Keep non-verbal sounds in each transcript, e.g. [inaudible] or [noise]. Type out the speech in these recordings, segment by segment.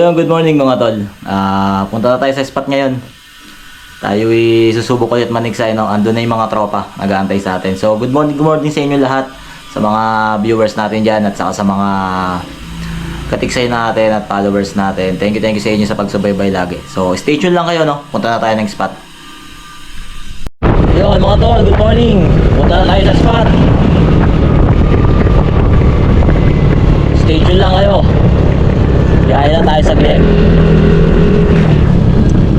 Yun, good morning mga tol. Ah, punta na tayo sa spot ngayon. Tayo susubok ulit manigsay no. Andun na yung mga tropa nag-aantay sa atin. So good morning, good morning sa inyo lahat. Sa mga viewers natin dyan at saka sa mga katiksay natin at followers natin. Thank you, thank you sa inyo sa pagsubaybay lagi. So stay tuned lang kayo no. Punta na tayo ng spot. Yun mga tol, good morning. Punta na tayo sa spot. Stay tuned lang kayo. Biyahe na tayo saglit.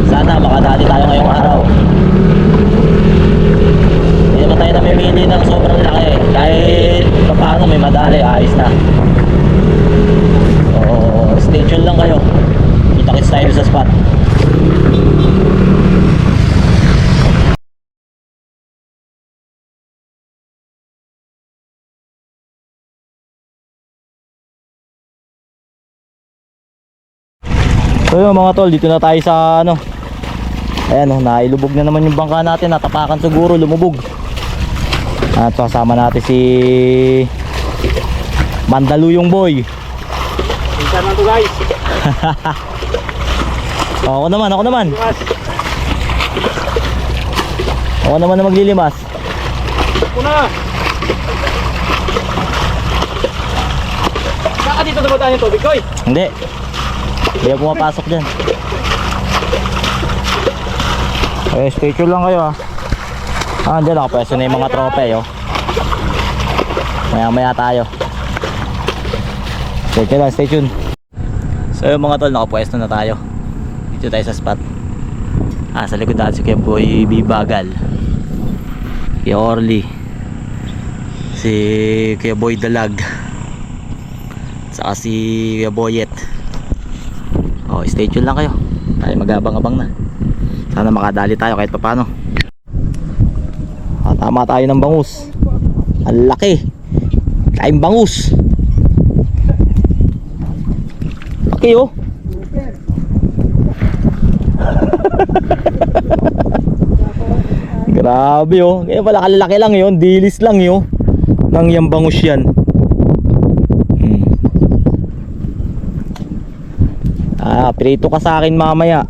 Sana makadali tayo ngayong araw. Hindi naman tayo namimili ng sobrang laki. Kahit paano may madali, ayos na. So, stay tuned lang kayo. Kita-kits tayo sa spot. So yun mga tol, dito na tayo sa ano. Ayan oh, nailubog na naman yung bangka natin, natapakan siguro, lumubog. At kasama natin si Mandaluyong Boy. Minsan lang to guys. [laughs] Ako naman, ako naman. Bukas. Ako naman na maglilimas. Una. Saka dito naman yung tubig ko eh. Hindi. Hindi ako pumapasok dyan. Eh, stay tuned lang kayo ah. Ah, dyan nakapwesto na yung mga tropa eh, oh. Maya maya tayo. Stay tuned lang, stay tuned. So yung mga tol, nakapwesto na tayo. Dito tayo sa spot. Ah, sa likod natin si Kuya Boy Bibagal. Kuya Orly. Si Kuya Boy Dalag. Saka si Kuya Boyet. Oh, stay tuned lang kayo. Tayo magabang-abang na. Sana makadali tayo kahit papano. Ah, tama tayo ng bangus. Ang laki. Laking bangus. Laki oh. [laughs] Grabe oh. Kaya pala kalaki lang yun. Dilis lang yun. Nang yung bangus yan. Hmm. Ah, prito ka sa akin mamaya.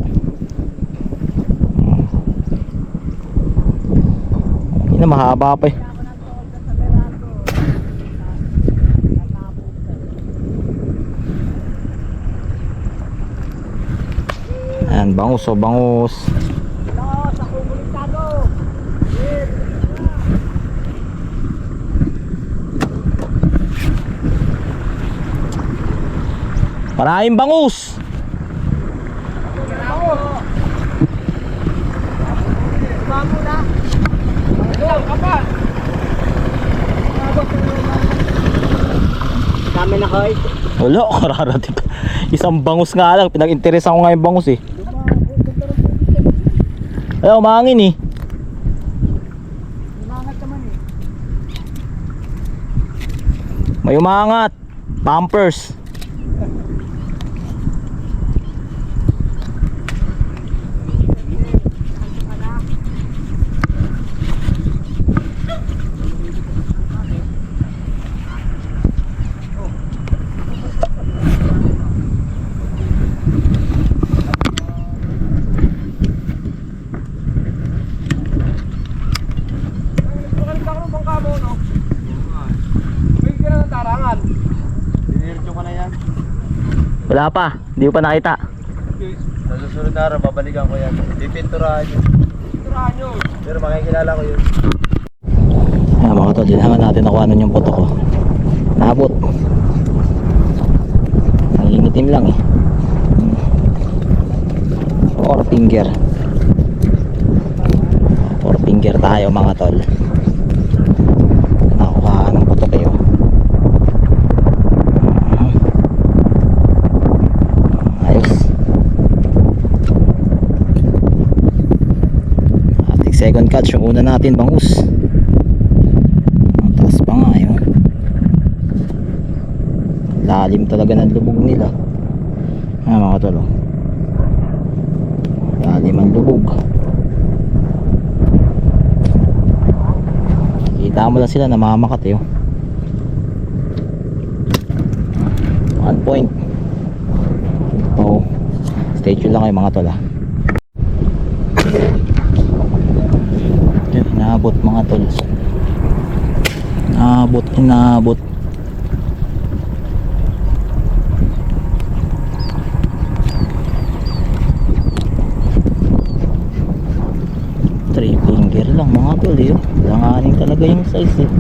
Hindi na mahaba pa eh. Ayan, bangus o bangus. Maraming bangus. Dami na kayo. Wala, [laughs] kararating ka. Isang bangus nga lang. Pinag-interesan ko nga yung bangus eh. Ay, umangin eh. Umangat naman eh. May umangat. Pampers. Magaling ka ng bangka mo no? May ka ng tarangan. Dinirjo ka na yan. Wala pa. Hindi ko pa nakita. Sa susunod na araw, babalikan ko yan. Pipinturahan yun. Turahan nyo. Pero makikilala ko yun. Ayan mga tol, dinangan natin ako ano yung puto ko. Nabot. Nangingitim lang eh. Four finger. Four finger tayo mga tol. Nakuha ng puto kayo. Ayos. Ating second catch, yung una natin bangus. Ang taas pa nga yun. Lalim talaga ng lubog nila. Ah, mga tolo. Lalim ang lubog. Kita mo lang sila namamakat eh. oh. One point. Oh. Stay tuned lang kayo mga tol ah. Yun, inaabot mga tol. Inaabot, inaabot. Three finger lang mga tol eh. Langanin talaga yung size eh.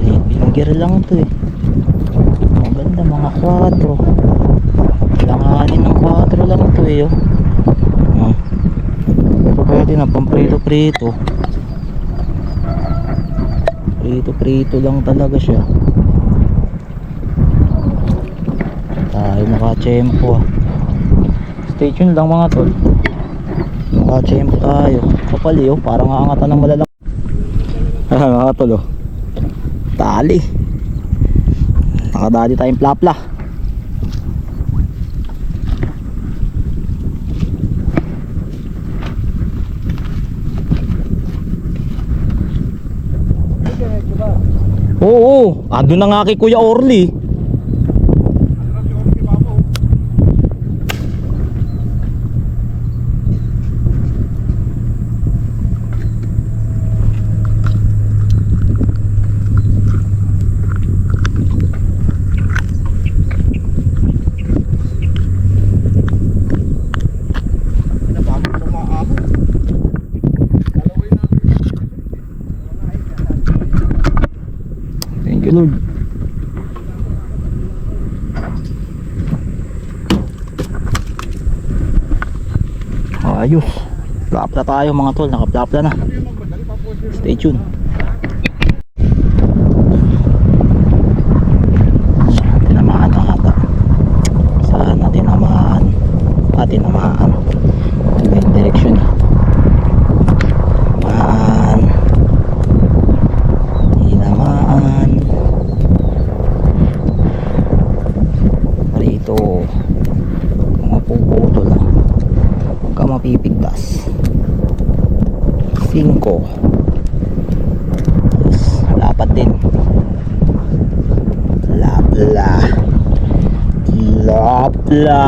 Three finger lang to eh. Maganda mga 4. Langanin ng 4 lang to eh. Oh. Hmm. Pero pwede na pamprito-prito. Prito-prito lang talaga siya. Tayo nakachempo ah. Stay tuned lang mga tol. Nakachempo tayo. Kapali oh, parang aangatan ng malalang. [laughs] Ah, mga tol oh. Tali. Nakadali tayong plapla. Oo, ando na nga kay Kuya Orly. Lord. Ayos. Plapla tayo mga tol, nakaplapla na. Stay tuned. Tinamaan na ata. Sana tinamaan. Ah, tinamaan. Ito yung direction. Tinamaan. Tinamaan. Rito. Mga puputol. Huwag ka mapipigtas. 5. Yes, lapat din. Lapla. Lapla.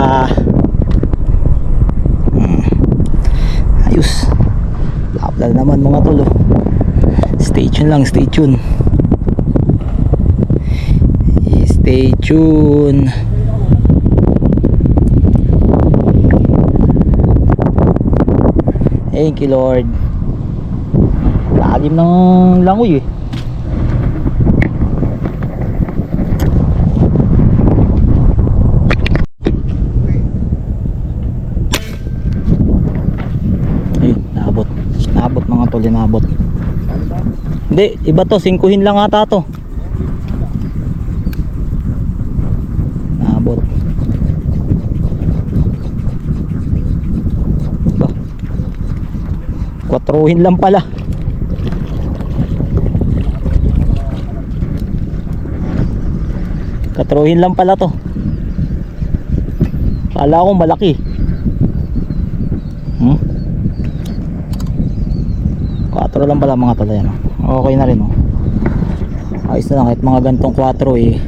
Hmm. Ayos. Lapla naman mga tol. oh. Stay tuned lang, stay tuned. Stay tuned. Thank you Lord. Lalim ng langoy eh. Ayun, naabot. Naabot mga tol, naabot. Hindi, iba to, singkuhin lang ata to. Naabot. Kwatruhin lang pala. Katruhin lang pala to. Kala ko malaki. Hmm? 4 lang pala mga tala yan. Okay na rin oh. Ayos na lang kahit mga gantong 4 eh.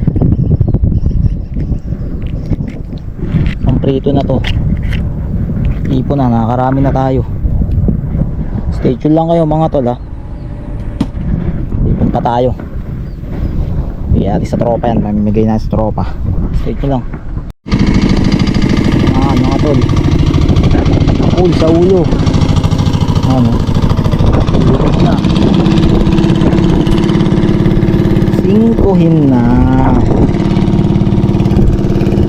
Ang prito na to. Ipo na, nakakarami na tayo. Stay tuned lang kayo mga tol ha. Ipon pa tayo. Natin sa tropa yan. Mamimigay na sa tropa. Stay tuned lang. Ah, mga tol. Pool sa ulo. Ano? Lukot na. Singkuhin na.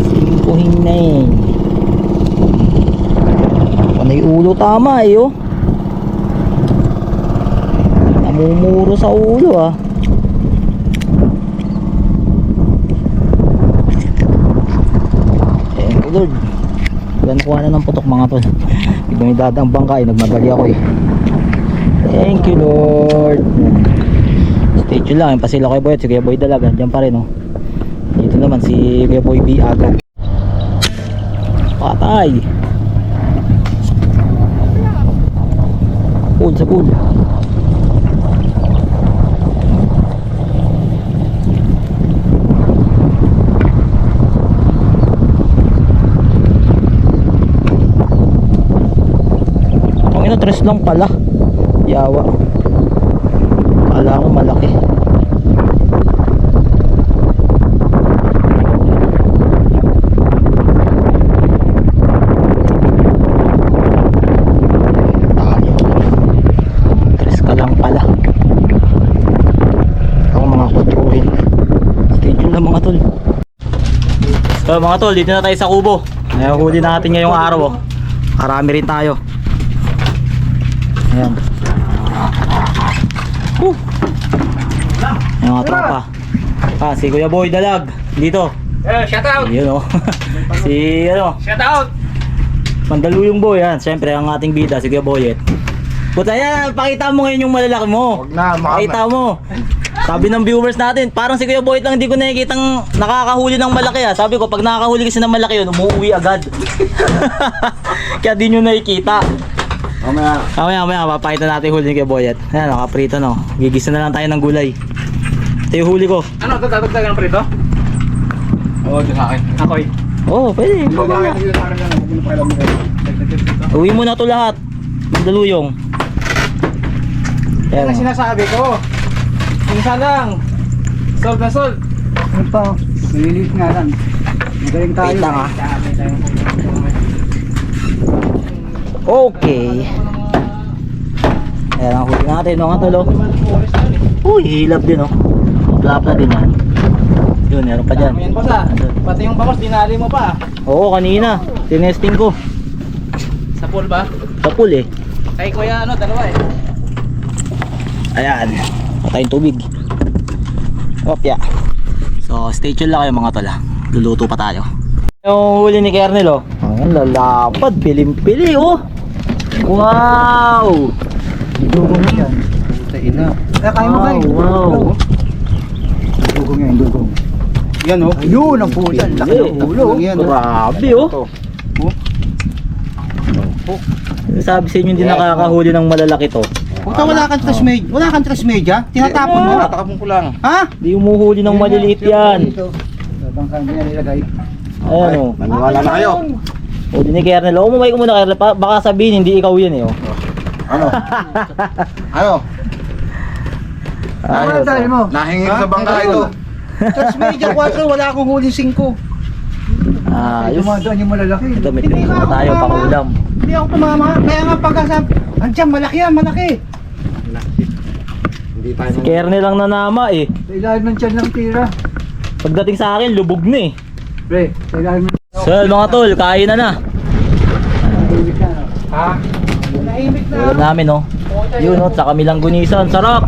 Singkuhin na eh. Panay ulo tama eh oh. Namumuro sa ulo ah. Thank you Lord. Ganun kuha na ng putok mga tol. Hindi may dadang bangka eh. Nagmadali ako eh. Thank you Lord. Stay tuned lang. Yung pasila kay Boy at si Kuya Boy Dalaga. Diyan pa rin oh. Dito naman si Kuya Boy B agad. Patay. Pool sa Tres lang pala. Yawa. Kala ko malaki. So mga tol, dito na tayo sa kubo. Ngayon huli natin ngayong araw oh. Marami rin tayo. Ayan. Woo! Ayan mga tropa. Ah, si Kuya Boy Dalag. Dito. Eh, shout out! Yun oh. [laughs] si ano, Shout out! Mandaluyong Boy yan. Siyempre ang ating bida si Kuya Boyet. Puta yan, pakita mo ngayon yung malalaki mo. Huwag na, Pakita mo. Sabi ng viewers natin, parang si Kuya Boyet lang hindi ko nakikitang nakakahuli ng malaki ah. Sabi ko, pag nakakahuli kasi ng malaki yun, umuwi agad. [laughs] Kaya di nyo nakikita. Mamaya. Mamaya, mamaya, papakita natin yung huli ni Kuya Boyet. Ayan, nakaprito no. Gigisa na lang tayo ng gulay. Ito yung huli ko. Ano, ito tatagdagan ng prito? Oo, ito sa akin. Ako eh. Oo, oh, pwede. Uwi mo na to lahat. Mandaluyong. Yan Ayan. ang sinasabi ko. Minsan lang. Sold na. Ano pa? Naliliit nga lang. Magaling tayo. Wait lang ah. Okay. Ayan ang huli natin, no, nga tolo. Uy, hilap din, oh. Flap na din yan. Yun, meron pa dyan. Yan pa sa. Pati yung bangos, dinali mo pa. Oo, kanina. Tinesting ko. Sa pool ba? Sa pool eh. Kay kuya ano, dalawa eh. Ayan. Patayong tubig. Opya. So, stay tuned lang kayo mga tol ah. Luluto pa tayo. Yung huli ni Kernel oh. Ang lalapad. Pilim-pili oh. Wow! Dugong yan. Sa ina. Eh, kaya mo kayo. Wow. Dugong yan, dugong. Yan oh. Ayun, ang puta. Laki ng ulo. Yan, oh. Grabe oh. Sabi sa inyo hindi nakakahuli ng malalaki to. Puta, wala kang tres media. Wala kang tres media. Tinatapon mo. Tatakapon ko lang. Ha? Hindi umuhuli ng maliliit yan. Labang kanya nilagay. Ayan oh. Maniwala na kayo. Huli ni Kernel. Oh, umamay ko muna Kernel. Pa- Baka sabihin hindi ikaw yan eh oh. Ano? ano? Ano Ayos, dahil oh. mo? Nahingin sa bangka ito. Tres media 4, wala akong huli 5. Ayos. Dumadaan yung malalaki. Ito may tinigil na tayo pang ulam. Hindi ako tumama. Kaya nga pagkasap. Andiyan, malaki yan, malaki. Hindi tayo Si Kernel lang nanama eh. Sa ilalim ng tiyan ng tira. Pagdating sa akin, lubog na eh. Pre, sa ilalim ng So mga tol, kain na na. Ha? Ulam namin oh. Yun oh, sa kamilang gunisan. Sarap.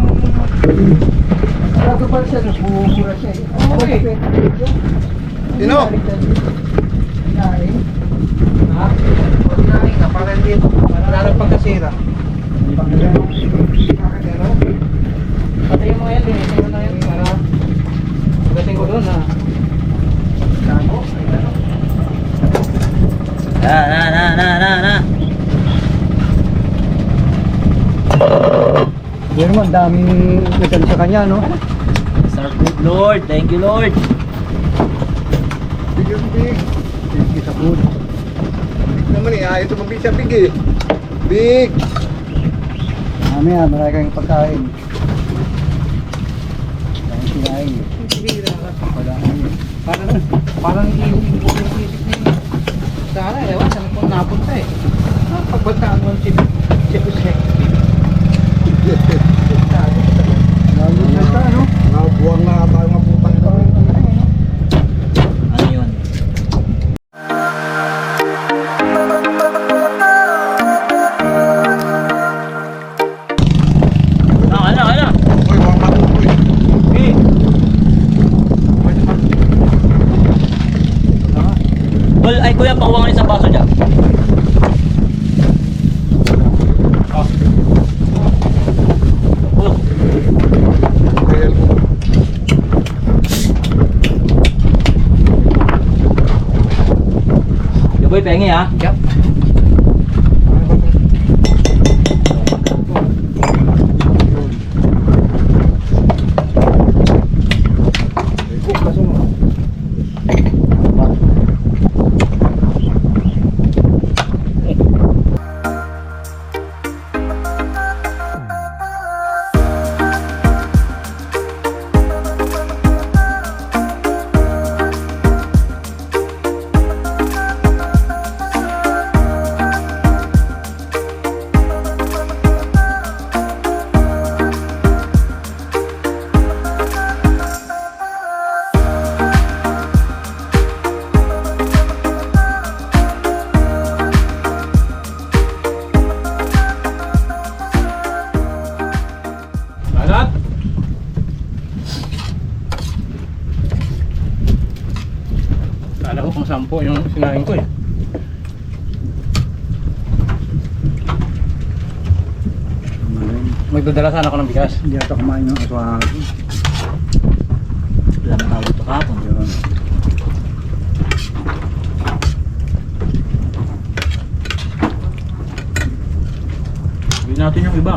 Eh. Sino? Ka para hindi wala nang pagkasira. Patayin mo yan, linisin mo na yan para pagdating ko doon ha. Na na na na na na. Hindi naman, daming metal sa kanya, no? Sarap food Lord. Thank you Lord. Big big. Thank you sa food. Big naman eh. Ayaw tumabig siya big eh. Big. Mamaya, marami kayong pagkain. Dahil kinain. Wala na yun. Parang, parang yung isip ni Sana, ewan, saan kung napunta eh. Ah, Pagbataan mo si si Jose. boleh pengen ya. Yep. Sinain ko eh. Magdadala sana ako ng bigas. Hindi ata kumain ng aswang. Wala na tao dito kahapon. Yun. Hindi natin yung iba.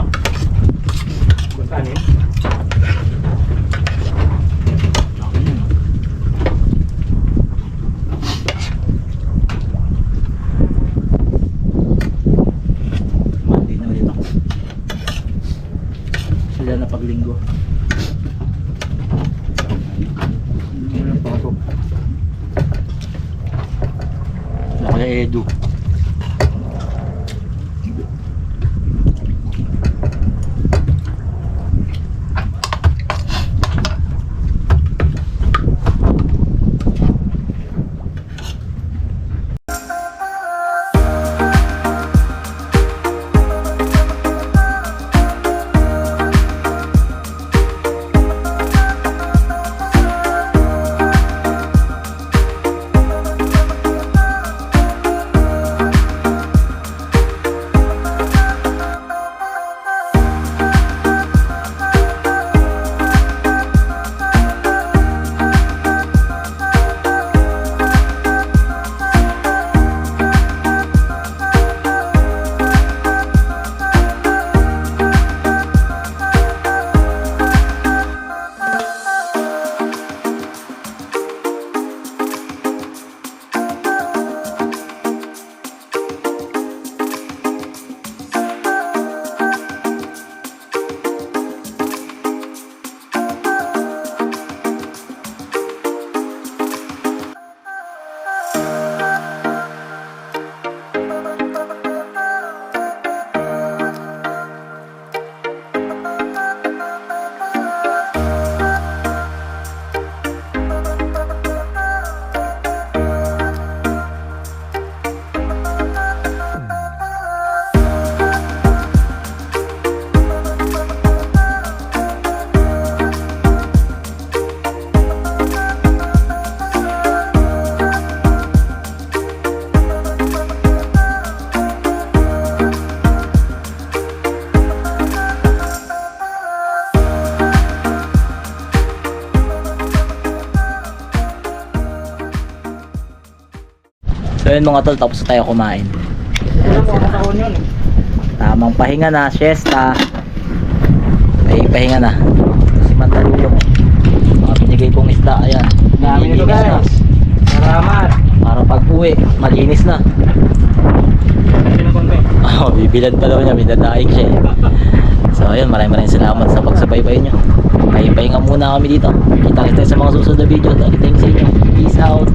Kuntaan eh. Yun mga tol, tapos tayo kumain. Tamang pahinga na, siesta. May pahinga na. Si Mandaluyong. Mga binigay kong isda, ayan. Nililinis na. Salamat. Para pag uwi, malinis na. Oh, bibilad pa daw niya, bidadaing siya. eh. So ayun, maraming maraming salamat sa pagsubaybay nyo. May pahinga muna kami dito. Kita kita sa mga susunod na video. Thank you sa inyo. Peace out.